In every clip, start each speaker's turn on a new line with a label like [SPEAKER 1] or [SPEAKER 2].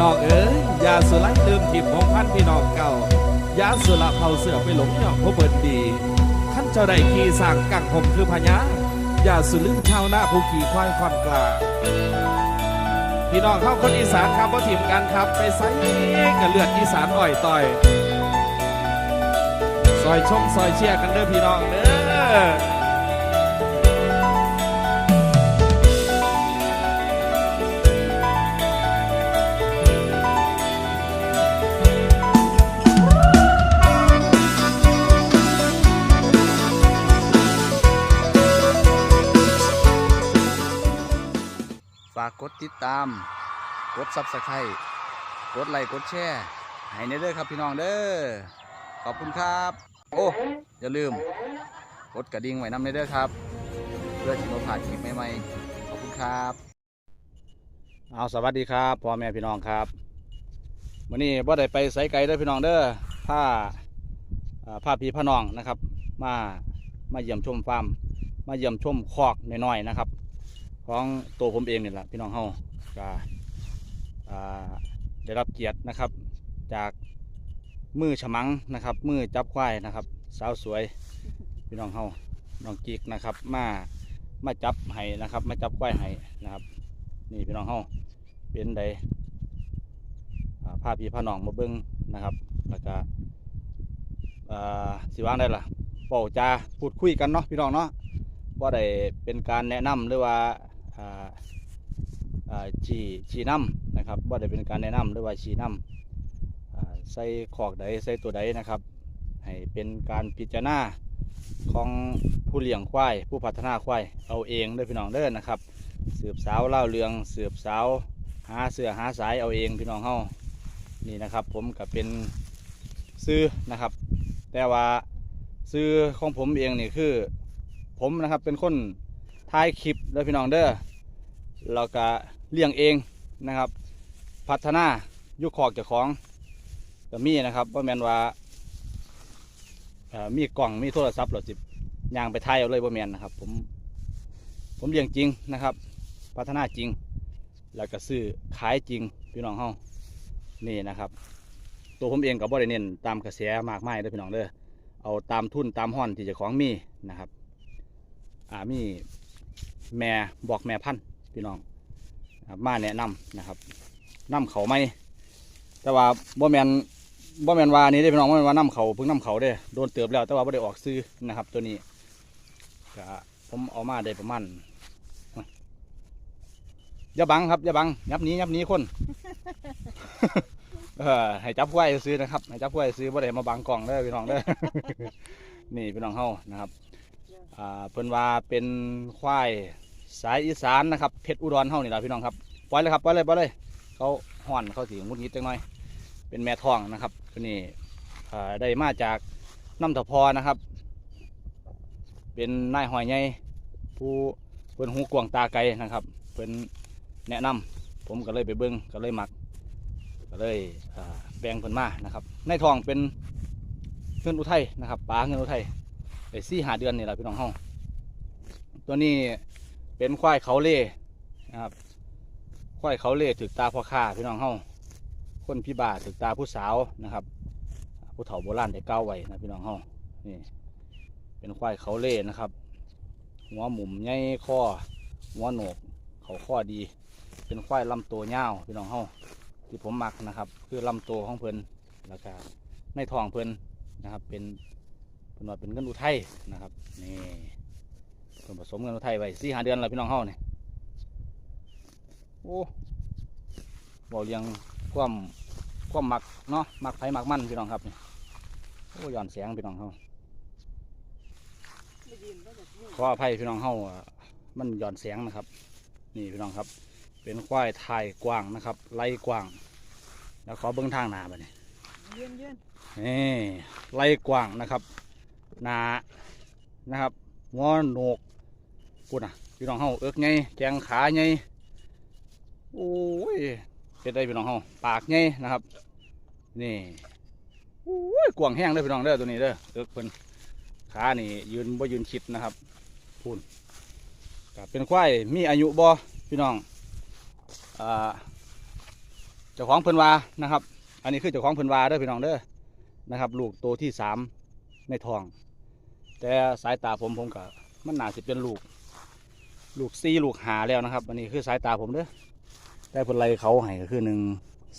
[SPEAKER 1] น้องเอ๋ยยาสุไลลืมทิมของพันพี่น้องเก่ายาสุละเผาเสือไปหลงยองผู้เบิดดีท่านเจ้าได้ขี่สร้างกังผมคือพญายาสุลืมชาวนาผู้ขี่ควายคอนกลาพี่น้องเข้าคนอีสานครับว่าทีมกันครับ ไปไซกับเลือดอีสานอ่อยต่อย ซอยชมซอยเชียร์กันเด้อพี่น้องเด้อา
[SPEAKER 2] กกดติดตาม กดซับสไครต์กดไลค์กดแชร์ให้ในเด้อครับพี่น้องเด้อขอบคุณครับ โอ้อย่าลืม กดกระดิ่งไว้นำในเด้อครับ เพื่อที่เราผ่านคลิปใหม่ๆขอบคุณครับ เอาสวัสดีครับพ่อแม่พี่น้องครับวันนี้บ่ได้ไปไสไกลเด้อพี่น้องเด้อผ้าอ่าผ้าพี่ผ้าน้องนะครับ มามาเยี่ยมชมฟาร์มมาเยี่ยมชมคอกน้อยๆนะครับ ของตัวผมเองนี่แหละพี่น้องเฮาก็ได้รับเกียรตินะครับ จากมือฉมังนะครับ มือจับควายนะครับ สาวสวยพี่น้องเฮาน้องกิกนะครับ มามาจับให้นะครับ มาจับควายให้นะครับ นี่พี่น้องเฮาเป็นใดอ่าพาพี่พาน้องมาเบิ้งนะครับ แล้วก็สิว่างได้ล่ะเป่าจาพูดคุยกันเนาะพี่น้องเนาะว่าได้เป็นการแนะนำหรือว่า อ่าอ่าชี้ชี้นำนะครับว่าได้เป็นการแนะนำหรือว่าชี้นำอ่าใส่ขอกใดใส่ตัวใดนะครับ ให้เป็นการพิจารณาของผู้เลี้ยงควาย ผู้พัฒนาควายเอาเองเด้อพี่น้องเด้อนะครับ สืบสาวเล่าเรืองสืบสาวหาเสือหาสายเอาเองพี่น้องเฮานี่นะครับ ผมก็เป็นซื้อนะครับ แต่ว่าซื้อของผมเองนี่คือ ผมนะครับเป็นคนถ่ายคลิปเด้อพี่น้องเด้อ เราก็เลี้ยงเองนะครับ พัฒนายุคขอกเจ้าของก็มีนะครับว่าแมนว่ามีกล่องมีโทรศัพท์เราสิยางไปถ่ายเอาเลยว่าแมนนะครับ ผมผมเลี้ยงจริงนะครับ พัฒนาจริง แล้วก็ซื้อขายจริงพี่น้องเฮานี่นะครับ ตัวผมเองก็บ่ได้เน้นตามกระแสมากมายเด้อพี่น้องเด้อเอาตามทุนตามห้อนที่เจ้าของมีนะครับ อ่ามีแม่บอกแม่พันธ์ พี่น้องมาแนะนำนะครับนำเขาไหมแต่ว่าบ่แมนบ่แมนวานี่ได้พี่น้องบ่แมนวานำเขาเพิ่งนำเขาเด้โดนเติบแล้วแต่ว่าบ่ได้ออกซื้อนะครับ ตัวนี้ก็ผมเอามาได้ประมาณอย่าบังครับอย่าบังยับนี้ยับนี้คนเออให้จับไว้ซื้อนะครับให้จับไว้ซื้อบ่ได้มาบังกล่องเด้พี่น้องเด้นี่พี่น้องเฮานะครับ อ่าเพิ่นว่าเป็นควาย สายอีสานนะครับเพชรอุดรเฮานี่แหละพี่น้องครับปล่อยเลยครับปล่อยเลยปล่อยเลยเขาห่อนเขาสีงุดงิดจังหน่อย เป็นแม่ทองนะครับตัวนี้ได้มาจากน้ำตะพอนะครับ เป็นนายหอยใหญ่ผู้เพิ่นหูกวางตาไกลนะครับเพิ่นแนะนำผมก็เลยไปเบิ้งก็เลยหมัก ก็เลยแบ่งเพิ่นมานะครับในท้องเป็นเงินอุทัยนะครับปลาเงินอุทัยไอ้สี่หาเดือนนี่แหละพี่น้องเฮาตัวนี้ เป็นควายเขาเล่นะครับควายเขาเล่ถึกตาพ่อค้าพี่น้องเฮาคนพี่บาถึกตาผู้สาวนะครับ ผู้เฒ่าโบราณได้ก้าวไว้นะพี่น้องเฮานี่เป็นควายเขาเล่นะครับ หัวหมุมใหญ่ข้อหัวโหนกเขาข้อดี เป็นควายลำตัวยาวพี่น้องเฮาที่ผมมักนะครับ คือลำตัวของเพิ่นแล้วก็ในท้องเพิ่นนะครับ เป็นเป็นว่าเป็นเงินอุทัยนะครับนี่ เป็นผสมเงินอุทัยไว้สี่หาเดือนแล้วพี่น้องเฮาเนี่ยโอ้บอกเรียงความความมักเนาะมักไผมักมันพี่น้องครับนี่โอ้ย้อนแสงพี่น้องเฮาขออภัยพี่น้องเฮาอะมันย้อนแสงนะครับ นี่พี่น้องครับ เป็นควายไทยกว้างนะครับไล่กว้าง แล้วขอเบิ้งทางหน้าไปนี่
[SPEAKER 3] ยืนยืน
[SPEAKER 2] นี่ไล่กว้างนะครับหนานะครับงอโหนก กูน่ะพี่น้องเฮาเอิกไงแกงขาไงโอ้ยเป็นได้พี่น้องเฮาปากไงนะครับ นี่โอ้ยกวางแห้งเลยพี่น้องเด้อตัวนี้เด้อเอิกเพิ่นขานี่ยืนบ่ยืนชิดนะครับพูนก็เป็นควายมีอายุบ่พี่น้องอ่าจ้าของเพิ่นวานะครับ อันนี้คือเจ้าของเพิ่นวาเด้อพี่น้องเด้อนะครับ ลูกโตที่สามในท้อง แต่สายตาผมผมก็มันหนาสิเป็นลูก ลูกซีลูกหาแล้วนะครับ อันนี้คือสายตาผมเด้อแต่เพิ่นไล่เขาให้ก็คือหนึ่ง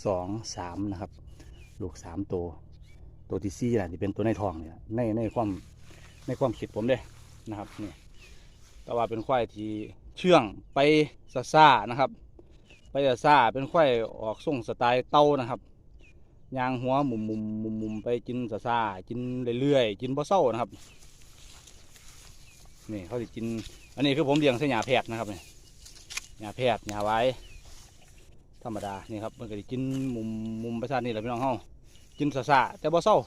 [SPEAKER 2] สองสามนะครับ ลูกสามตัว ตัวที่สี่น่ะที่เป็นตัวในทองเนี่ยในในความในความคิดผมเด้นะครับนี่แต่ว่าเป็นควายที่เชื่องไปซาซ่านะครับ ไปซาซ่าเป็นควายออกส่งสไตล์เต้านะครับยางหัวมุมมุมมุมมุมไปกินซาซ่ากินเรื่อยๆกินบ่เศร้านะครับนี่เขาจะกิน อันนี้คือผมเลี้ยงใส่หญ้าแพทย์นะครับเนี่ยหญ้าแพทย์หญ้าไว้ ธรรมดานี่ครับมันก็จะกินมุมมุมประชาตินี่แหละพี่น้องเฮากินซาซาๆแต่บ่เศร้า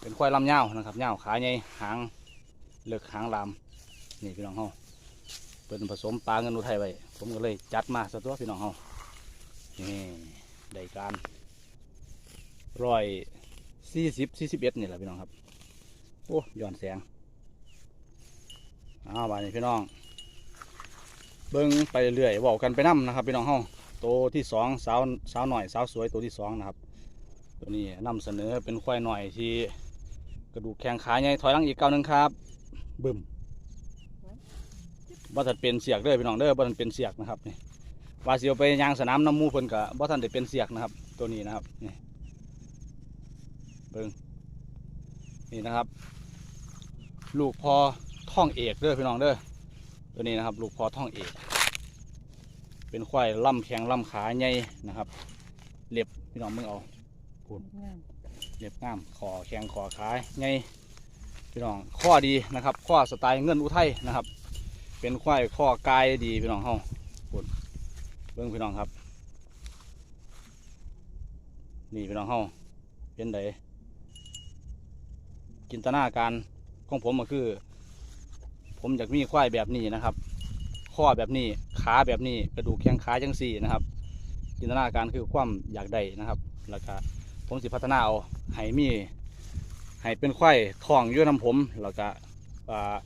[SPEAKER 2] เป็นควายลำยานะครับยาขาใหญ่หางเลือกหางลามนี่พี่น้องเฮาเป็นผสมปลาเงินอุทัยไว้ผมก็เลยจัดมาสตัวพี่น้องเฮานี่ได้การร้อยสี่สิบสี่สิบเอ็ดนี่แหละพี่น้องครับ โอ้ย้อนแสง อ้าวบานี้พี่น้อง เบิ้งไปเรื่อยบอกกันไปน้ำนะครับพี่น้องเฮาตัวที่สองสาวสาวหน่อยสาวสวยตัวที่สองนะครับ ตัวนี้นำเสนอเป็นควายหน่อยที่กระดูกแข้งขาใหญ่ถอยหลังอีกเก้าวหนึงครับ บึ้มบ่ทันเป็นเสียกเด้อพี่น้องเด้อบ่ทันเป็นเสียกนะครับนี่ว่าสิเอาไปยางสนามน้ำมูเพิ่นก็บ่ทันได้เป็นเสียกนะครับ ตัวนี้นะครับนี่เบิ้งนี่นะครับ ลูกพอ ท่องเอกเด้อพี่น้องเด้อตัวนี้นะครับ ลูกพอท่องเอก เป็นควายล่ำแข็งล่ำขาใหญ่นะครับเล็บพี่น้องมึงเอาพูดเล็บงามคอแข็งคอขาใหญ่พี่น้องข้อดีนะครับ ข้อสไตล์เงินอุทัยนะครับ เป็นควายข้อกายดีพี่น้องเฮาพูดเบิ้งพี่น้องครับ นี่พี่น้องเฮาเป็นไดจินตนาการของผมก็คือ ผมอยากมีควายแบบนี้นะครับ ข้อแบบนี้ขาแบบนี้กระดูกแข้งขาจังสี่นะครับ จินตนาการคือความอยากได้นะครับ แล้วก็ผมสิพัฒนาเอาให้มีให้เป็นควายท้องยู่น้ำผม แล้วก็อ่า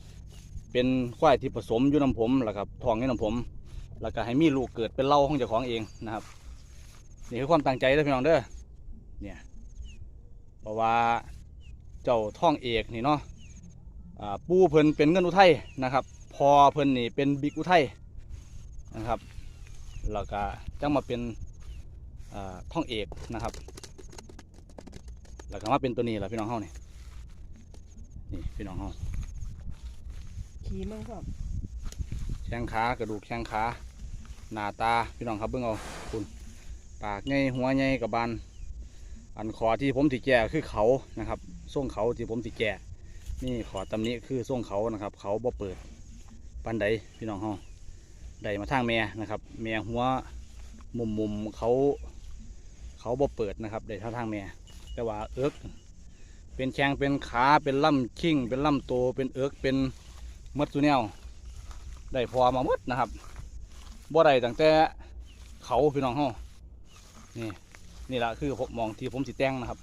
[SPEAKER 2] เป็นควายที่ผสมยู่น้ำผมแล้วก็ทองยู่น้ำผม แล้วก็ให้มีลูกเกิดเป็นเล่าของเจ้าของเองนะครับนี่คือความตั้งใจเด้อพี่น้องเด้อเนี่ยเพราะว่าเจ้าท้องเอกนี่เนาะ ปูเพิ่นเป็นเงินอุทัยนะครับ พอเพิ่นนี่เป็นบิ๊กอุทัยนะครับแล้วก็จังมาเป็นอ่าท่องเอกนะครับ แล้วก็มาเป็นตัวนี้แหละพี่น้องเฮานี่นี่พี่น้องเฮา
[SPEAKER 3] ขี่มั่งครับ
[SPEAKER 2] แข้งขากระดูกแข้งขาหน้าตาพี่น้องครับเบิ่งเอาคุณปากใหญ่หัวใหญ่กับบานอันขอที่ผมติแก่คือเขานะครับส่งเขาที่ผมติแก่ นี่ขอตำนี้คือส่งเขานะครับ เขาบ่เปิดปันใดพี่น้องเฮาใดมาทางแม่นะครับ แม่หัวมุมมุมๆเขาเขาบ่เปิดนะครับใดท่าทางแม่แต่ว่าเอิกเป็นแข้งเป็นขาเป็นล่ำคิงเป็นล่ำโตเป็นเอิกเป็นมดสุแนวได้พอมาหมดนะครับบ่ได้ตั้งแต่เขาพี่น้องเฮานี่นี่แหละคือผมมองที่ผมสิแต่งนะครับ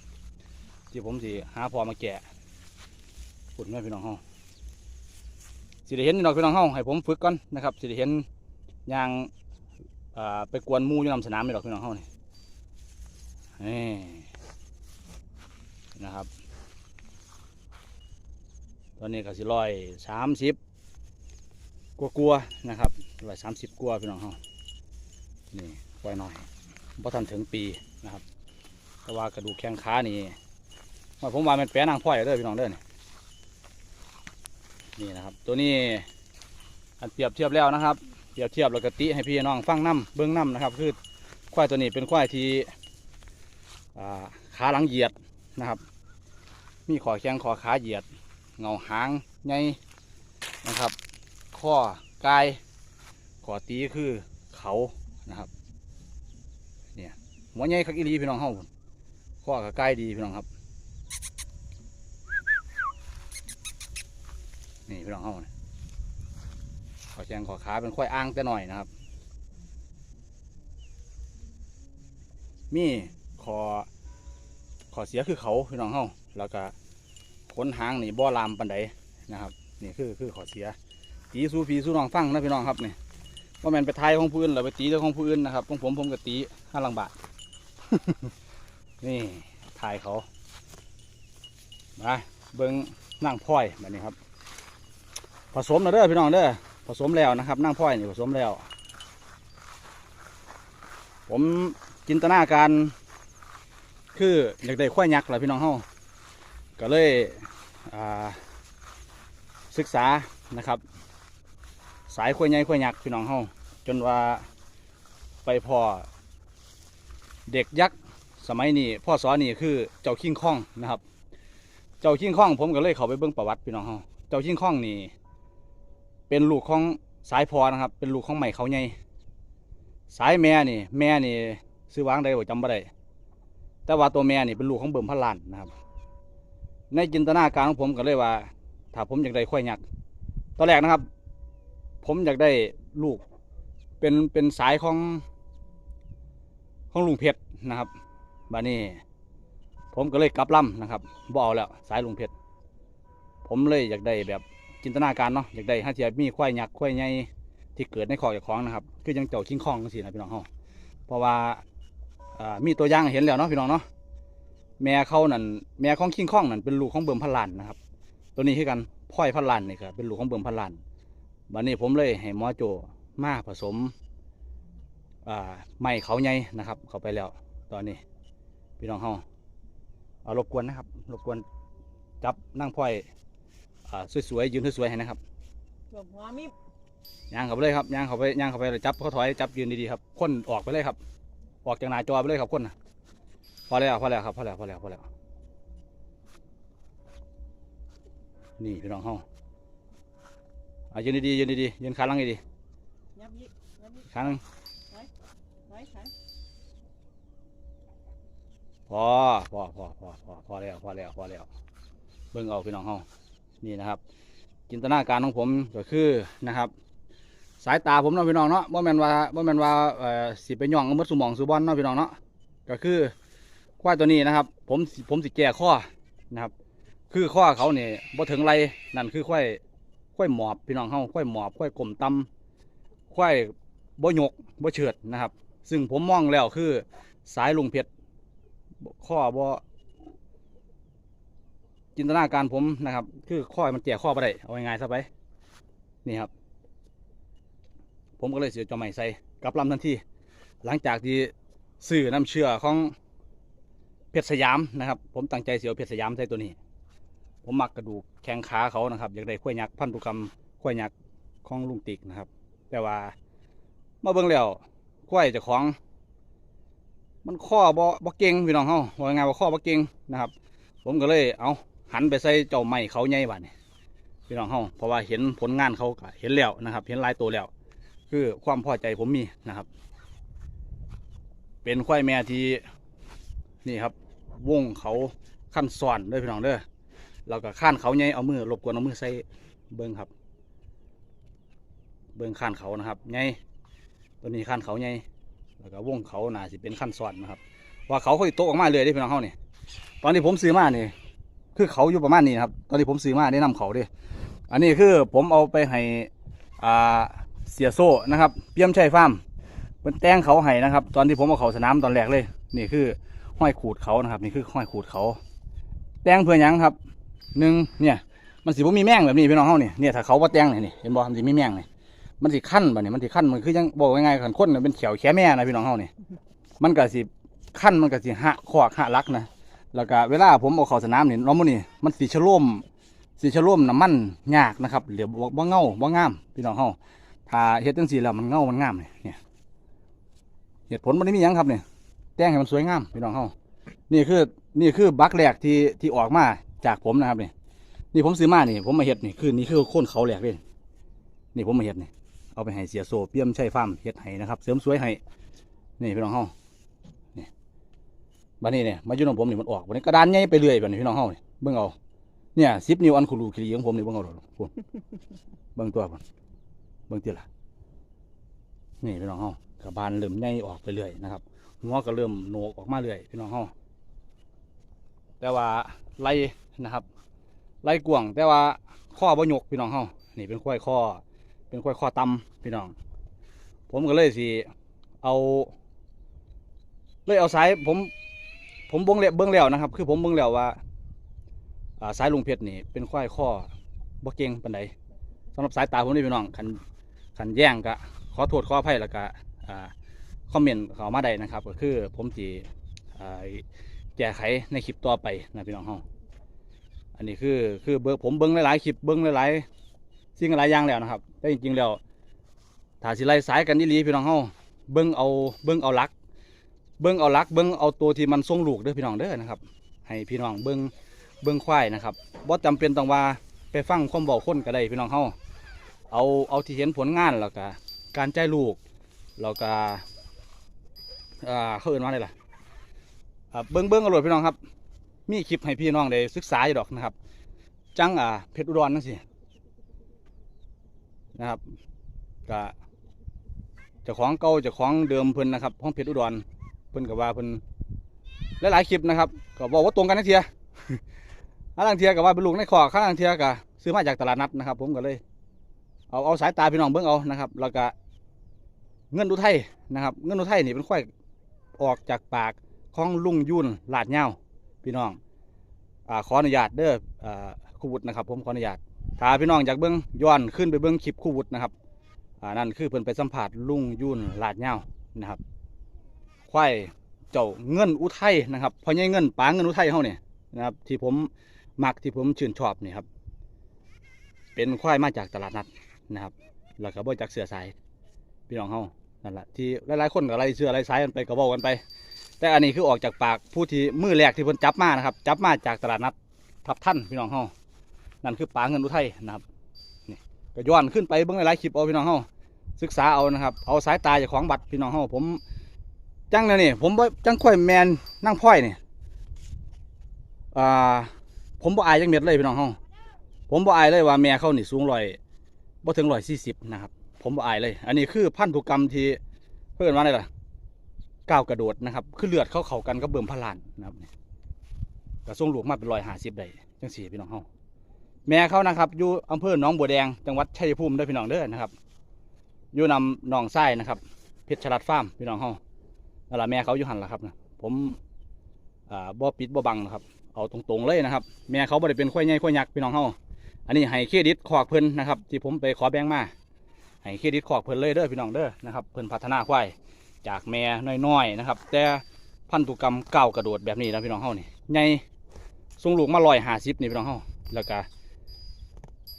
[SPEAKER 2] ที่ผมสิหาพอมาแกะ ขุดแม่พี่น้องเฮาสิได้เห็นพี่น้องพี่น้องเฮาให้ผมฝึกก่อนนะครับสิได้เห็นยางาไปกวนมูอยู่นำสนามนี่ดอกพี่น้องเฮานี่นี่นะครับ ตอนนี้ก็สิร้อยสามสิบกลัวๆนะครับร้อยสามสิบกลัวพี่น้องเฮานี่ไว้หน่อยพอทันถึงปีนะครับ แต่ว่ากระดูกแข้งขานี่ว่าผมว่ามันแปรนางพ่อยเด้อพี่น้องเด้อนี่ นี่นะครับ ตัวนี้อันเปรียบเทียบแล้วนะครับ เปรียบเทียบแล้วกติให้พี่น้องฟังน้ำเบิ้องน้ำนะครับ คือควายตัวนี้เป็นควายที่ขาหลังเหยียดนะครับ มีขอแข้งขอขาเหยียด เงาหางใหญ่นะครับ ข้อกายขอตีคือเขานะครับเนี่ยหัวใหญ่คักอีหลีพี่น้องเฮาข้อกับกายดีพี่น้องครับ นี่พี่น้องเฮานี่ยขอแจงขอขาเป็นค่อยอ้างแต่หน่อยนะครับ มีขอขอเสียคือเขาพี่น้องเฮาแล้วก็ขนหางนี่บ่อลามปันใดนะครับนี่คือคือขอเสียตีสู้พีสู้น้องฟังนะพี่น้องครับนี่ว่าแมนไปทายของผู้อื่นหรือไปตีเจ้าของผู้อื่นนะครับของผมผมก็ตีห้าลังบาทนี่ทายเขามาเบิ้งนั่งพ้อยแบบนี้ครับ ผสมแล้วเด้อพี่น้องเด้อผสมแล้วนะครับนั่งพ้อยนี่ผสมแล้ว ผมจินตนาการ คืออยากได้ควายยักษ์แหละพี่น้องเฮาก็เลยศึกษานะครับ สายควายใหญ่ควายยักษ์พี่น้องเฮาจนว่าไปพอเด็กยักษ์สมัยนี้พ่อสอนนี่คือเจ้าคิงคองนะครับ เจ้าคิงคองผมก็เลยเขาไปเบิ่งประวัติพี่น้องเฮาเจ้าคิงคองนี่ เป็นลูกของสายพอนะครับ เป็นลูกของใหม่เขาใหญ่สายแม่นี่ แม่นี่ซื้อวางได้บ่จำบ่ได้แต่ว่าตัวแม่นี่เป็นลูกของเบิ่มพันล้านนะครับ ในจินตนาการของผมก็เลยว่า ถ้าผมอยากได้ควายยักษ์ตอนแรกนะครับ ผมอยากได้ลูก เป็นเป็นสายของของลุงเพชรนะครับบานี้ ผมก็เลยกลับลำนะครับบ่เอาแล้วสายลุงเพชรผมเลยอยากได้แบบ จินตนาการเนาะอยากได้ห้าเทียมีควายยักษ์ควายใหญ่ที่เกิดในคอกเจ้าของนะครับ คือยังเจ้าคิงคองจังซี่นะพี่น้องเฮาเพราะว่ามีตัวอย่างเห็นแล้วเนาะพี่น้องเนาะแม่เขานั่นแม่ของคิงคองนั่นเป็นลูกของเบิ่มพันล้านนะครับ ตัวนี้คือกันพ่อยพันล้านนี่ครับเป็นลูกของเบิ่มพันล้านวันนี้ผมเลยให้หมอโจมาผสมไม้เขาใหญ่นะครับ เขาไปแล้วตอนนี้ พี่น้องเฮาเอารบกวนนะครับรบกวนจับนั่งพ่อย อ่าสวยๆยืนสวยๆให้นะครับ
[SPEAKER 3] แบบหัวมี
[SPEAKER 2] ย่างเข้าไปเลยครับย่างเข้าไปย่างเข้าไปเลยจับเขาถอยจับยืนดีๆครับคนออกไปเลยครับ ออกจากหน้าจอไปเลยครับคนน่ะพอแล้วพอแล้วครับพอแล้วพอแล้วพอแล้วนี่พี่น้องเฮาอ่ายืนดีๆยืนดีๆยืนขาหลังดี
[SPEAKER 3] ยับยิยับยิ
[SPEAKER 2] ๆขาหลัง
[SPEAKER 3] ไว้ขัน
[SPEAKER 2] พอพอพอพอพอพอแล้วพอแล้วพอแล้วเบิ่งเอาพี่น้องเฮา นี่นะครับ จินตนาการของผมก็คือนะครับ สายตาผมเนาะพี่น้องเนาะบ่แมนว่าบ่แมนว่าเอ่อสิไปย่องเอาหมดสมองสุบอลเนาะพี่น้องเนาะก็คือควายตัวนี้นะครับ ผมผมสิแก้ข้อนะครับ คือข้อเขาเนี่ยบ่ถึงไรนั่นคือควายควายหมอบพี่น้องเฮาควายหมอบควายกลมตำควายบ่ยกบ่เฉิดนะครับ ซึ่งผมมองแล้วคือสายลุงเพชรข้อบ่ จินตนาการผมนะครับ คือข้อมันแก่ข้อไปได้เอาง่ายๆซะไป นี่ครับ ผมก็เลยเสียจอใหม่ใส่กลับลำทันที หลังจากที่ซื้อน้ำเชื่อของเพชรสยามนะครับ ผมตั้งใจเสียวเพชรสยามใส่ตัวนี้ ผมมักกระดูกแข้งขาเขานะครับ อยากได้ข้วยยักษ์พันธุกรรมข้วยยักษ์ของลุงติกนะครับ แต่ว่ามาเบิ่งแล้วข้วยจ้าของ มันข้อบ่บ่เก่งพี่น้องเฮาว่าไงายว่าข้อบ่เก่งนะครับ ผมก็เลยเอา หันไปใส่เจ้าไม้เขาใหญ่บัดนี่พี่น้องเฮาเพราะว่าเห็นผลงานเขาก็เห็นแล้วนะครับ เห็นลายตัวแล้ว คือความพอใจผมมีนะครับ เป็นควายแม่ที่นี่ครับ วงเขาขั้นซ้อนด้อพี่น้องเด้อเราก็ข้านเขาใหญ่เอามือรบกวนเอามือใส่เบิ้งครับ เบิ้งข้านเขานะครับใหญ่ตัวนี้ข้านเขาใหญ่แล้วก็วงเขาน่าสิเป็นขั้นซ้อนนะครับ ว่าเขาเขาสิโตออกมาเลยเด้พี่น้องเขานี่ตอนที่ผมซื้อมาเนี่ คือเขาอยู่ประมาณนี้นะครับตอนที่ผมซื้อมาได้นำเขาด้อันนี้คือผมเอาไปให้อ่าเสียโซ่นะครับเปี่ยมชัยฟาร์มเป็นแต้งเขาให้นะครับ ตอนที่ผมเอาเขาสนามตอนแรกเลย นี่คือห้อยขูดเขานะครับ นี่คือห้อยขูดเขาแต้งเพื่อหยังครับหนึ่งเนี่ยมันสิบ่มีแมงแบบนี้พี่น้องเขาเนี่ยเนี่ยถ้าเขาว่าแต้งเนี่ยนี่เห็นบ่มันสิมีแมงนี่มันสิขั้นแบ่เนี่ยมันสิขั้นมันคือยังบอกง่ายๆกันคนน่ะเป็นเขียวแค่แม่นะพี่น้องเฮาเนี่ยมันก็สิขั้นมันก็สิหะขวากหะลักนะ แล้วก็เวลาผมเอาเข้าสนามเนี่น้องมันนี่มันสิชะโลมสิชะโลมน้ำมันยากนะครับเหลือบ่บ่เงาบ่งามพี่น้องเฮาถ้าเฮ็ดจังซี่แล้วมันเงามันงามเนี่ยเหตุผลมันไม่มียังครับเนี่ยแต่งให้มันสวยงามพี่น้องเฮานี่คือนี่คือบักแรกที่ที่ออกมาจากผมนะครับเนี่ยนี่ผมซื้อมานี่ผมมาเฮ็ดนี่คือนี่คือโคนเขาแหลกเลยนี่ผมมาเฮ็ดนี่เอาไปให้เสียโซเปียมใช้ฟาร์มเฮ็ดให้นะครับ เสริมสวยให้นี่พี่น้องเฮา บัดนี้เนี่ยมาอยู่ของผมนี่มันออกบัดนี้กระดานใหญ่ไปเรื่อยแบัดนี้พี่น้องเฮานี่เบิ่งเอาเนี่ยสิบนิ้วอันคุรูคิรีของผมนี่เบิ่งเอาโดดพุ่นเบิ่งตัวพุ่นเบิ่งติล่ะนี่พี่น้องเฮากระบาลเริ่มใหญ่ออกไปเรื่อยนะครับหัวก็เริ่มโหนกออกมาเรื่อยพี่น้องเฮาแต่ว่าไล่นะครับไล่กวงแต่ว่าข้อบ่ยกพี่น้องเฮานี่เป็นควายข้อ เป็นควายคอตำพี่น้อง ผมก็เลยสิเอา เลยเอาสายผม ผมเบิ้งแล้วเบิ้งแล้วนะครับ คือผมเบิ้งแล้วว่าสายลุงเพชรนี่เป็นควายข้อบ่เก่งปานใดสำหรับสายตาผมนี่พี่น้องคันคันแย่งก็ขอโทษขออภัยแล้วก็คอมเมนต์เขามาได้นะครับ ก็คือผมสิอ่าแก้ไขในคลิปต่อไปนะพี่น้องเฮาอันนี้คือคือเบิ่งผมเบิ้งหลายๆคลิปเบิ้งหลายๆสิ่งหลายอย่างแล้วนะครับแต่จริงๆแล้วถ้าสิไล่สายกันอีหลีพี่น้องเฮาเบิ้งเอาเบิ้งเอาลัก เบิ้งเอาลักเบิ้งเอาตัวที่มันทรงลูกเด้อพี่น้องเด้อนะครับ ให้พี่น้องเบิ้งเบิ้งควายนะครับบ่จำเป็นต้องว่าไปฟังความบอกคนก็ได้พี่น้องเฮาเอาเอาที่เห็นผลงานแล้วก็การใจลูกแล้วก็อ่าเขาเอื่นว่าอะไรล่ะเบิ้งเบิ้งอาโหลดพี่น้องครับ มีคลิปให้พี่น้องได้ศึกษาอยู่ดอกนะครับ จังอ่าเพชรอุดรนั่นสินะครับก็เจ้าของเก่าเจ้าของเดิมเพิ่นนะครับห้องเพชรอุดร เพิ่นก็ว่าเพิ่นหลายๆคลิปนะครับก็บอกว่าตรงกันนักเทียข้างเทียก็ว่าเป็นลูกในคอข้างลังเทียก็ซื้อมาจากตลาดนัดนะครับ ผมก็เลย เอาเอาสายตาพี่น้องเบิ่งเอานะครับ แล้วก็เงินอุทัยนะครับ เงินอุทัยนี่เป็นควายออกจากปากของลุงยุ่นลาดเหย้าพี่น้องอขออนุญาตเด้ออครูวุฒินะครับ ผมขออนุญาตถ้าพี่น้องอยากเบิ่งย้อนขึ้นไปเบิ่งคลิปครูวุฒินะครับนั่นคือเพิ่นไปสัมผัสลุงยุ่นลาดเหย้านะครับ ควายเจ้าเงินอุทัยนะครับพอใหญ่เงินปางเงินอุทัยเฮาเนี่ยนะครับ ที่ผมมักที่ผมชื่นชอบนี่ครับ เป็นควายมาจากตลาดนัดนะครับแล้วก็บ่จากเสือสายพี่น้องเฮานั่นแหละที่หลายๆคนก็ไล่เสือไล่สายกันไปก็บอกกันไป แต่อันนี้คือออกจากปากผู้ที่มือแรกที่เพิ่นจับมานะครับ จับมาจากตลาดนัดทับท่านพี่น้องเฮานั่นคือปางเงินอุทัยนะครับนี่ก็ย้อนขึ้นไปเบิ่งหลายๆคลิปเอาพี่น้องเฮาศึกษาเอานะครับ เอาสายตาจากของบัตรพี่น้องเฮาผม จังเลยนี่ผมบ่จังค่อยแมนนั่งพ่อยนี่อ่าผมบ่อายจังเม็ดเลยพี่น้องเฮาผมบ่อายเลยว่าแม่เขานี่สูงร้อยบ่ถึงร้อยสี่สิบนะครับ ผมบ่อายเลย อันนี้คือพันธุกรรมที่เพื่อนว่าไงล่ะก้าวกระโดดนะครับ คือเลือดเขาเข้ากันก็เบิ่มพลานนะครับกระทรงหลูกมาเป็นร้อยห้าสิบได้จังสี่พี่น้องเฮาแม่เขานะครับอยู่อำเภอหนองบัวแดงจังหวัดชัยภูมิด้อพี่น้องเด้อนะครับอยู่นำหนองไส้นะครับเพชรชลัดฟาร์มพี่น้องเฮา นั่นแหละแม่เขาอยู่หันละครับนะผมอ่าบ่ปิดบ่บังนะครับเอาตรงๆเลยนะครับ แม่เขาบ่ได้เป็นข้อยใหญ่ข้อยยักษ์พี่น้องเฮาอันนี้ให้เครดิตขอกเพิ่นนะครับ ที่ผมไปขอแบงค์มาให้เครดิตขอกเพิ่นเลยเด้อพี่น้องเด้อนะครับเพิ่นพัฒนาควายจากแม่น้อยๆนะครับ แต่พันธุกรรมเก่ากระโดดแบบนี้นะพี่น้องเฮานี่ใหญ่สูงลูกมาลอยหาสิบนี่พี่น้องเฮาแล้วก็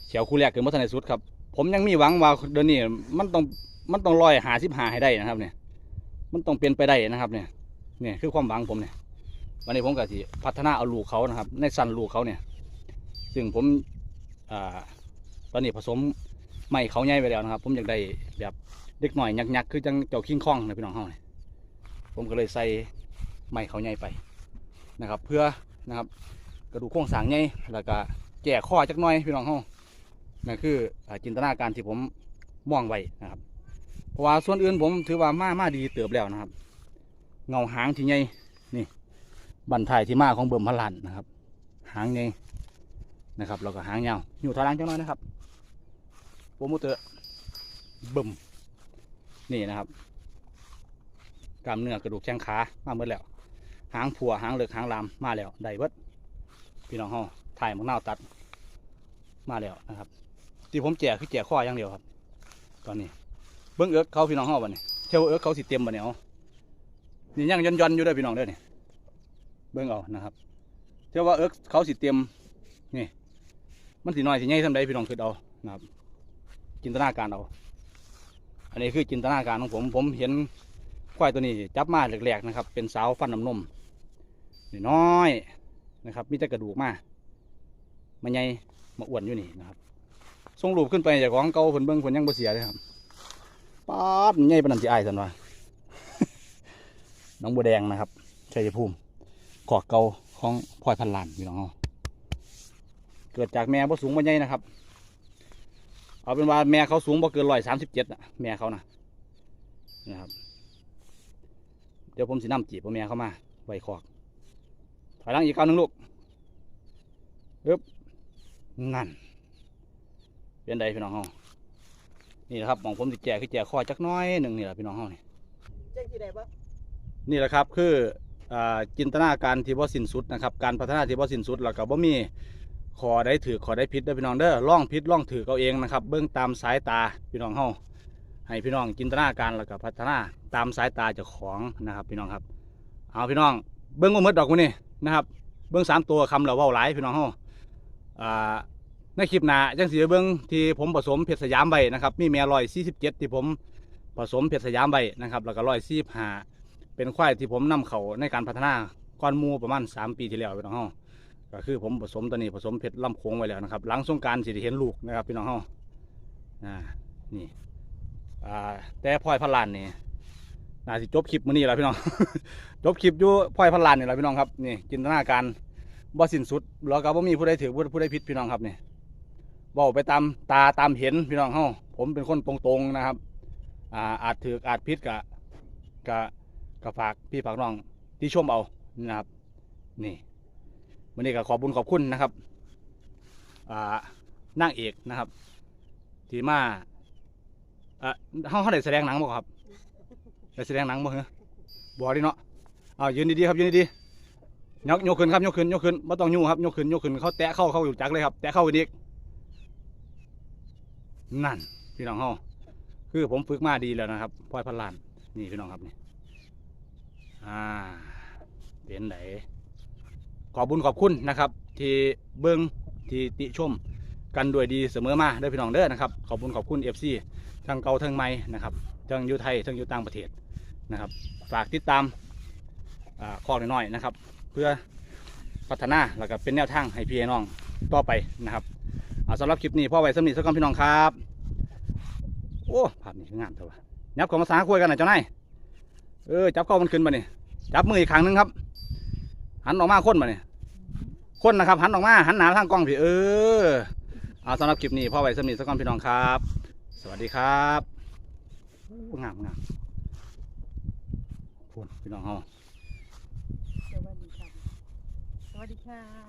[SPEAKER 2] เฉียวคู่แรกคือมัทนในสุดครับผมยังมีหวังว่าเดือนนี้มันต้องมันต้องลอยหาสิบหาให้ได้นะครับเนี่ย มันต้องเป็นไปได้นะครับเนี่ยเนี่ยคือความหวังผมเนี่ยวันนี้ผมก็สิพัฒนาเอาลูกเขานะครับ ในสันลูกเขาเนี่ย ซึ่งผมอ่าตอนนี้ผสมไม่เขาใหญ่ไปแล้วนะครับ ผมอยากได้แบบเด็กหน่อยยักษ์ๆคือจังเจ้าคิงคองนะพี่น้องเฮาเนี่ยผมก็เลยใส่ไม่เขาใหญ่ไปนะครับ เพื่อนะครับกระดูกโครงสร้างใหญ่แล้วก็แก่ข้อจักหน่อยพี่น้องเฮานั่นคืออ่าจินตนาการที่ผมมองไว้นะครับ เพราะว่าส่วนอื่นผมถือว่ามามาดีเติบแล้วนะครับ เงาหางที่ใหญ่นี่บันทายที่มาของเบิ่มพลันนะครับ หางใหญ่นะครับแล้วก็หางยาวอยู่ทางล่างจังน้อยนะครับโปรโมเตอร์เบิ่มนี่นะครับกล้ามเนื้อกระดูกแข้งขามาหมดแล้ว หางผัวหางเหลือกหางลามมาแล้วได้เบิดพี่น้องเฮาถ่ายมังนาวตัดมาแล้วนะครับ ที่ผมแจกคือแจกข้ออย่างเดียวครับ ตอนนี้ เบิ้งเอิร์กเขาพี่น้องเฮาบ่เนี่ยเที่ยวาเอิร์กเขาสิเต็มบ่เนี่ยเอานี่ยังย่อนๆอยู่ด้อพี่น้องเด้อนี่ยเบิ้งเอานะครับเที่ยวว่าเอิร์กเขาสิเต็มนี่มันสิน้อยสิใหญ่ทำใดพี่น้องคิดเอานะครับ จินตนาการเอาอันนี้คือจินตนาการของผมผมเห็นควายตัวนี้จับมาแหลกๆนะครับ เป็นสาวฟันน้ำนมนี่น้อยนะครับมีแต่กระดูกมามันใหญ่มาอ้วนอยู่นี่นะครับส่งรูปขึ้นไปจากของเก่าเพิ่นเบิ่งเพิ่นยังบ่เสียเลยครับ ป๊าดใหญ่ปนันสิอสันวะน้องบัวแดงนะครับชัยภูมิขอกเกาของพลอยพันล้านพี่น้องเกิดจากแม่บ่สูงบ่ใหญ่นะครับ เอาเป็นว่าแม่เขาสูงบ่เกินร้อยสามสิบเจ็ดะแม่เขานะนะครับ เดี๋ยวผมสินำจีบเอาแม่เขามาไว้ขอกถอยหลังอีกก้าวหนึ่งลูกปึ๊บนั่นเป็นไดพี่น้องเฮา นี่แหละครับของผมสิแจกคือแจกข้อจักหน้อยหนึ่งนี่แหละพี่น้องเฮานี่
[SPEAKER 3] แจ้งที่ใดบ่
[SPEAKER 2] นี่แหละครับคืออ่าจินตนาการที่บ่สิ้นสุดนะครับการพัฒนาที่บ่สิ้นสุดแล้วก็บ่มีขอได้ถือขอได้ผิดเด้อพี่น้องเด้อล่องผิดล่องถือเอาเองนะครับ เบื้องตามสายตาพี่น้องเฮาให้พี่น้องจินตนาการแล้วก็พัฒนาตามสายตาเจ้าของนะครับพี่น้องครับเอาพี่น้องเบื้องว่าหมดดอกมื้อนี้นะครับ เบื้องสามตัวคำแล้วเว้าหลายพี่น้องเฮาอ่า ในคลิปหน้าจังสิไปเบื้องที่ผมผสมเพชรสยามไว้นะครับ มีแม่ร้อยสี่สิบเจ็ดที่ผมผสมเพชรสยามไว้นะครับ แล้วก็ร้อยสี่ห้าเป็นควายที่ผมนำเขาในการพัฒนาก้อนมูประมาณ3ปีที่แล้วพี่น้องเฮาก็คือผมผสมตัวนี้ผสมเพชรลำโค้งไว้แล้วนะครับ หลังสงกรารสิเห็นลูกนะครับพี่น้องเฮาอ่านี่อ่าแต่พลอยพันลานนี่น่าสิจบคลิปมื้อนี้แล้วพี่น้อง จบคลิปอยู่พลอยพันลานนี่แหละพี่น้องครับนี่จินตนาการบ่สิ้นสุดแล้วก็บ่มีผู้ใดถือผู้ผู้ใดผิดพี่น้องครับนี่ เว้าไปตามตาตามเห็นพี่น้องเฮาผมเป็นคนตรงๆนะครับ อ่าอาจถืออาจผิดกะกะก็ฝากพี่ฝากน้องที่ชมเอานะครับ นี่วันนี้ก็ขอบบุญขอบคุณนะครับ อ่านางเอกนะครับ ที่มาอ่าเขาเขาได้แสดงหนังบ่ครับได้แสดงหนังบ่เหรอบ่ดิเนาะเอายืนดีๆครับยืนดีๆยกยกขึ้นครับยกขึ้นยกขึ้นไม่ต้องยู่ครับยกขึ้นยกขึ้นเขาแตะเข้าเข้าอยู่จักเลยครับแตะเข้าอีก นั่นพี่น้องเฮาคือผมฝึกมาดีแล้วนะครับพลอยพันล้าน นี่พี่น้องครับนี่อ่าเป็นไหนขอบุญขอบคุณนะครับ ที่เบิ้งที่ติชมกันด้วยดีเสมอมาเด้พี่น้องเด้อนะครับ ขอบบุญขอบคุณเอฟซีทั้งเกาทั้งใหม่นะครับทั้งยูไทยทั้งยูต่างประเทศนะครับ ฝากติดตามอ่าข้อหน้อยๆนะครับ เพื่อพัฒนาแล้วก็เป็นแนวทางให้พี่น้องต่อไปนะครับ เอาสำหรับคลิปนี้พ่อไว้สำนีสักก่อนพี่น้องครับ โอ้ภาพนี้งามเถอะวะยับของภาษาคุยกันหน่อยเจ้านายเออจับเข้ามันขึ้นมาเนี่ยจับมืออีกครั้งนึงครับ หันออกมาค้นมาเนี่ยค้นนะครับ หันออกมาหันหนาทางกล้องพี่เออเอาสำหรับคลิปนี้พ่อไว้สำนีสักก่อนพี่น้องครับ สวัสดีครับงามงามพูดพี่น้องเฮา
[SPEAKER 3] สวัสดีค่ะสวัสดีค่ะ